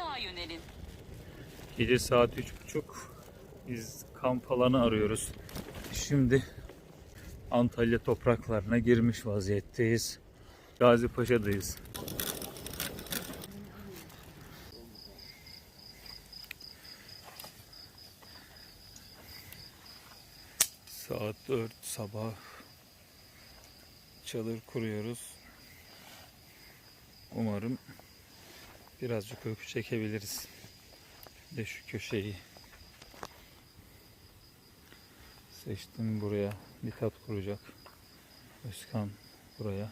sağa yönelin. Gece saat üç buçuk. Biz kamp alanı arıyoruz. Şimdi Antalya topraklarına girmiş vaziyetteyiz. Gazi Paşa'dayız. Saat 4 sabah. Çadır kuruyoruz. Umarım birazcık uyku çekebiliriz. Bir de şu köşeyi seçtim buraya. Mithat kuracak. Özkan buraya.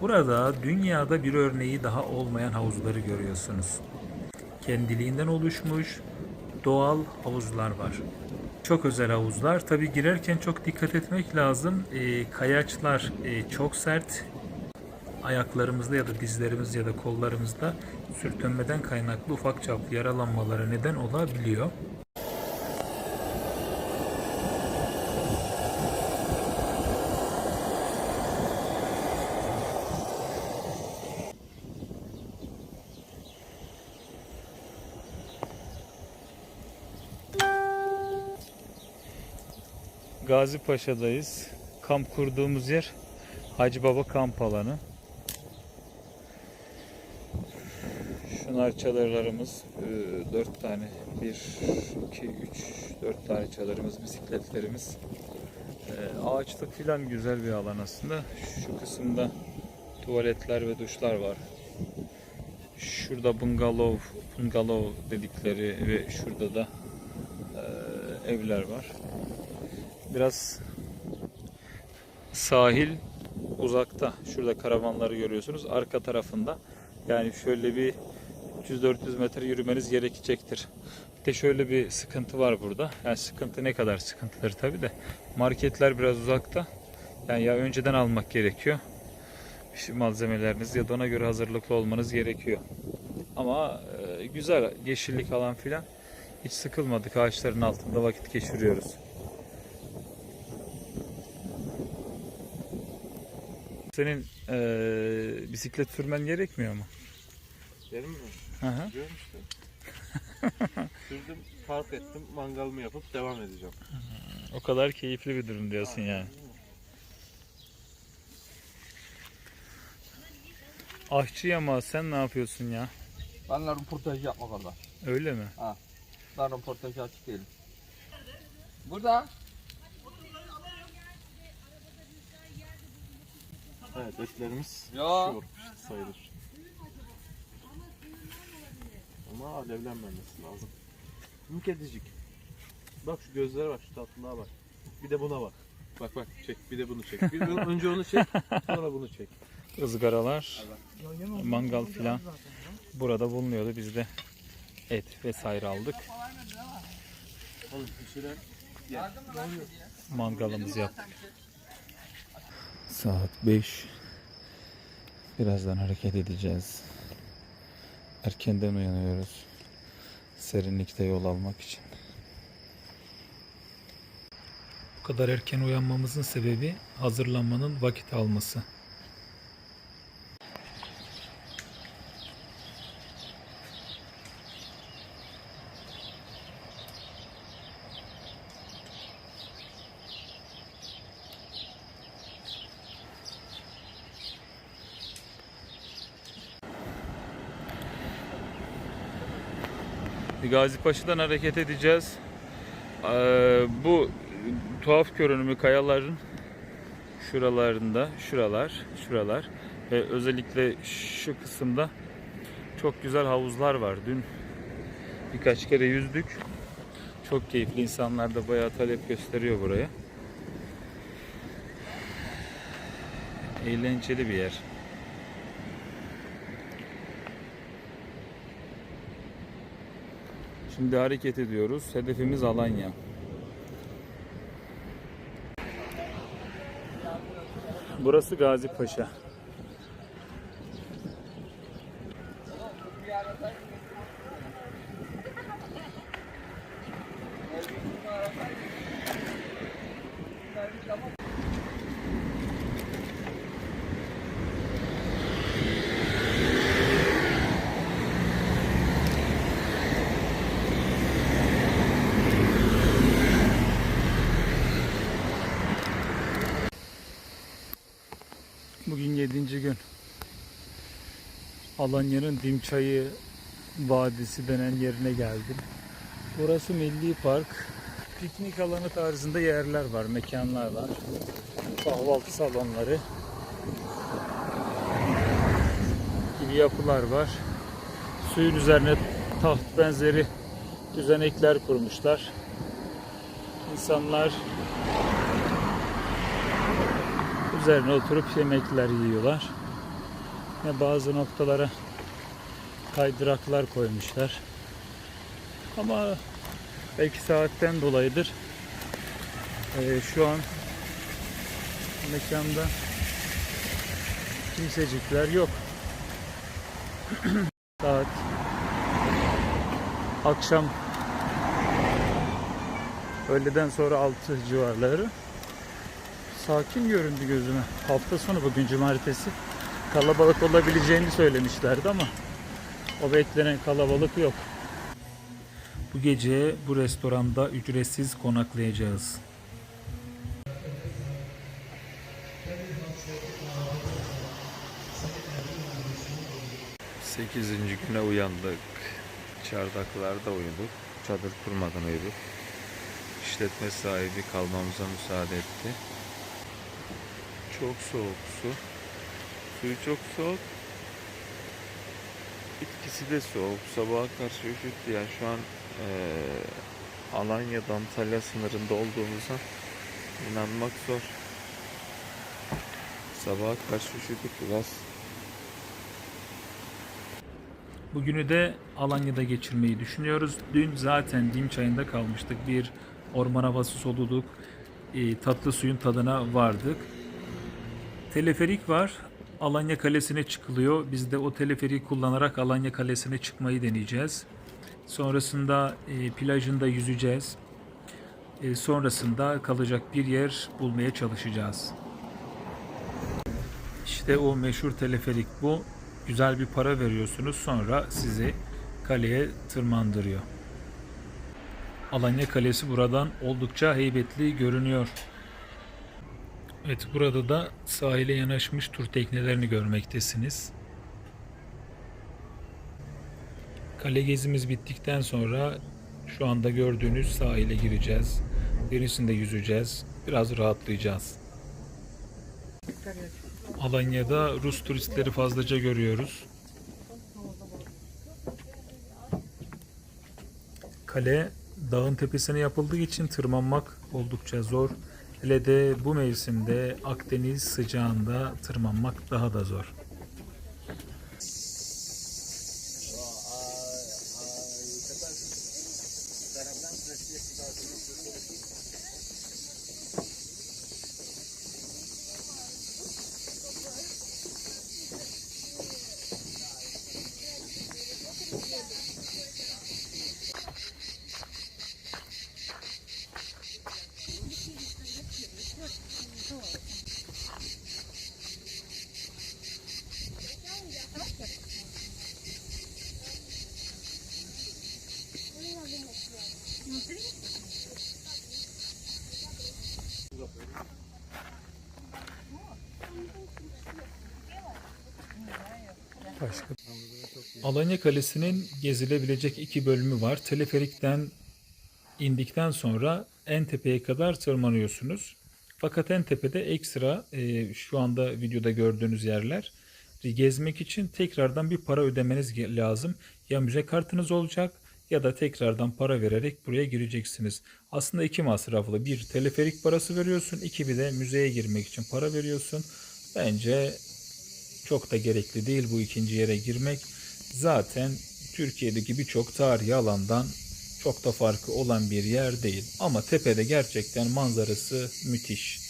Burada dünyada bir örneği daha olmayan havuzları görüyorsunuz. Kendiliğinden oluşmuş doğal havuzlar var. Çok özel havuzlar. Tabi girerken çok dikkat etmek lazım. Ee, kayaçlar e, çok sert. Ayaklarımızda ya da dizlerimizde ya da kollarımızda sürtünmeden kaynaklı ufak çaplı yaralanmalara neden olabiliyor. Gazi Paşa'dayız. Kamp kurduğumuz yer Hacı Baba kamp alanı. Şunlar çadırlarımız. 4 tane. 1, 2, 3, 4 tane çadırımız, bisikletlerimiz. Ee, Ağaçlık filan güzel bir alan aslında. Şu kısımda tuvaletler ve duşlar var. Şurada bungalov, bungalov dedikleri ve şurada da e, evler var. Biraz sahil uzakta. Şurada karavanları görüyorsunuz. Arka tarafında. Yani şöyle bir 300-400 metre yürümeniz gerekecektir. Bir de şöyle bir sıkıntı var burada. Yani sıkıntı ne kadar sıkıntıdır tabi de. Marketler biraz uzakta. Yani ya önceden almak gerekiyor. Şu malzemeleriniz ya da ona göre hazırlıklı olmanız gerekiyor. Ama e, güzel yeşillik alan filan. Hiç sıkılmadık. Ağaçların altında vakit geçiriyoruz. Senin eee, bisiklet sürmen gerekmiyor mu? Benim? Hı hı. İşte. Sürdüm, park ettim, mangalımı yapıp devam edeceğim. O kadar keyifli bir durum diyorsun yani. Aşçı Yama sen ne yapıyorsun ya? Ben röportaj yapmak orada. Öyle mi? Ben röportaj açık değilim. Burada. Evet, etlerimiz Ya. pişiyor sayılır. Ama alevlenmemesi lazım. Bu kedicik. Bak şu gözlere bak, şu tatlılığa bak. Bir de buna bak. Bak bak çek, bir de bunu çek. Bir önce onu çek, sonra bunu çek. Izgaralar, mangal filan burada bulunuyordu. Biz de et vesaire aldık. Oğlum pişiren Mangalımızı yaptık. Saat 5. Birazdan hareket edeceğiz. Erkenden uyanıyoruz. Serinlikte yol almak için. Bu kadar erken uyanmamızın sebebi hazırlanmanın vakit alması. Gazi Paşa'dan hareket edeceğiz. Ee, bu tuhaf görünümlü kayaların şuralarında, şuralar, şuralar ve özellikle şu kısımda çok güzel havuzlar var. Dün birkaç kere yüzdük. Çok keyifli. İnsanlar da bayağı talep gösteriyor buraya. Eğlenceli bir yer. Şimdi hareket ediyoruz. Hedefimiz Alanya. Burası Gazi Paşa. Alanya'nın Dimçayı Vadisi denen yerine geldim. Burası Milli Park. Piknik alanı tarzında yerler var, mekanlar var. Kahvaltı salonları gibi yapılar var. Suyun üzerine taht benzeri düzenekler kurmuşlar. İnsanlar üzerine oturup yemekler yiyorlar. Ve bazı noktalara kaydıraklar koymuşlar. Ama belki saatten dolayıdır. eee, şu an mekanda kimsecikler yok. Saat akşam öğleden sonra 6 civarları sakin göründü gözüme. Hafta sonu bugün cumartesi. Kalabalık olabileceğini söylemişlerdi ama o beklenen kalabalık yok. Bu gece bu restoranda ücretsiz konaklayacağız. 8. güne uyandık. Çardaklarda uyuduk. Çadır kurmadan uyuduk. İşletme sahibi kalmamıza müsaade etti. Çok soğuk su. Suyu çok soğuk. Bitkisi de soğuk. Sabaha karşı üşüttü. Yani şu an eee Alanya'da Antalya sınırında olduğumuza inanmak zor. Sabaha karşı üşüdük biraz. Bugünü de Alanya'da geçirmeyi düşünüyoruz. Dün zaten Dim çayında kalmıştık. Bir orman havası soluduk. E, tatlı suyun tadına vardık. Teleferik var. Alanya Kalesi'ne çıkılıyor. Biz de o teleferiği kullanarak Alanya Kalesi'ne çıkmayı deneyeceğiz. Sonrasında e, plajında yüzeceğiz. E, sonrasında kalacak bir yer bulmaya çalışacağız. İşte o meşhur teleferik bu. Güzel bir para veriyorsunuz sonra sizi kaleye tırmandırıyor. Alanya Kalesi buradan oldukça heybetli görünüyor. Evet burada da sahile yanaşmış tur teknelerini görmektesiniz. Kale gezimiz bittikten sonra şu anda gördüğünüz sahile gireceğiz. Denizinde yüzeceğiz. Biraz rahatlayacağız. Alanya'da Rus turistleri fazlaca görüyoruz. Kale dağın tepesine yapıldığı için tırmanmak oldukça zor. Hele de bu mevsimde Akdeniz sıcağında tırmanmak daha da zor. Başka. Alanya Kalesi'nin gezilebilecek iki bölümü var. Teleferikten indikten sonra en tepeye kadar tırmanıyorsunuz. Fakat en tepede ekstra e, şu anda videoda gördüğünüz yerler gezmek için tekrardan bir para ödemeniz lazım. Ya müze kartınız olacak ya da tekrardan para vererek buraya gireceksiniz. Aslında iki masraflı. Bir teleferik parası veriyorsun. iki bir de müzeye girmek için para veriyorsun. Bence çok da gerekli değil bu ikinci yere girmek. Zaten Türkiye'deki birçok tarihi alandan çok da farkı olan bir yer değil. Ama tepede gerçekten manzarası müthiş.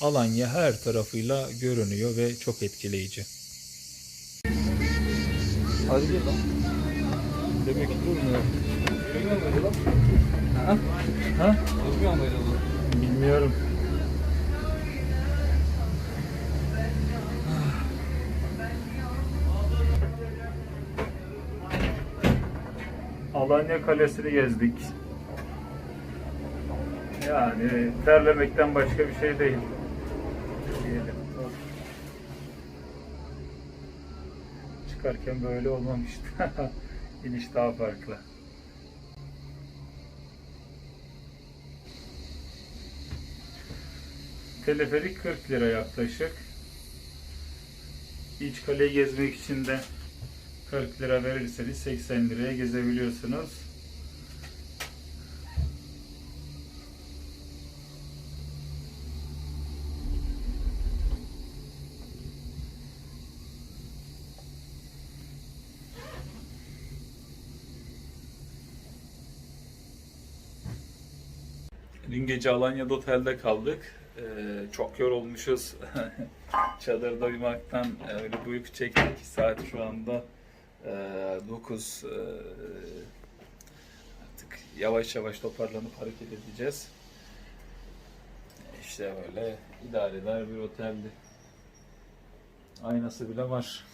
Alanya her tarafıyla görünüyor ve çok etkileyici. Hadi gel lan. Demek ki durmuyor. Ha? Ha? Durmuyor muydu? Bilmiyorum. Alanya Kalesi'ni gezdik. Yani terlemekten başka bir şey değil. Diyelim. Çıkar çıkarken böyle olmamıştı. İniş daha farklı. Teleferik 40 lira yaklaşık. İç kaleyi gezmek için de 40 lira verirseniz 80 liraya gezebiliyorsunuz. Dün gece Alanya'da otelde kaldık. Ee, çok yorulmuşuz. Çadırda uyumaktan e, öyle bir uyku çektik. Saat şu anda e, 9. E, artık yavaş yavaş toparlanıp hareket edeceğiz. İşte böyle idare eder bir oteldi. Aynası bile var.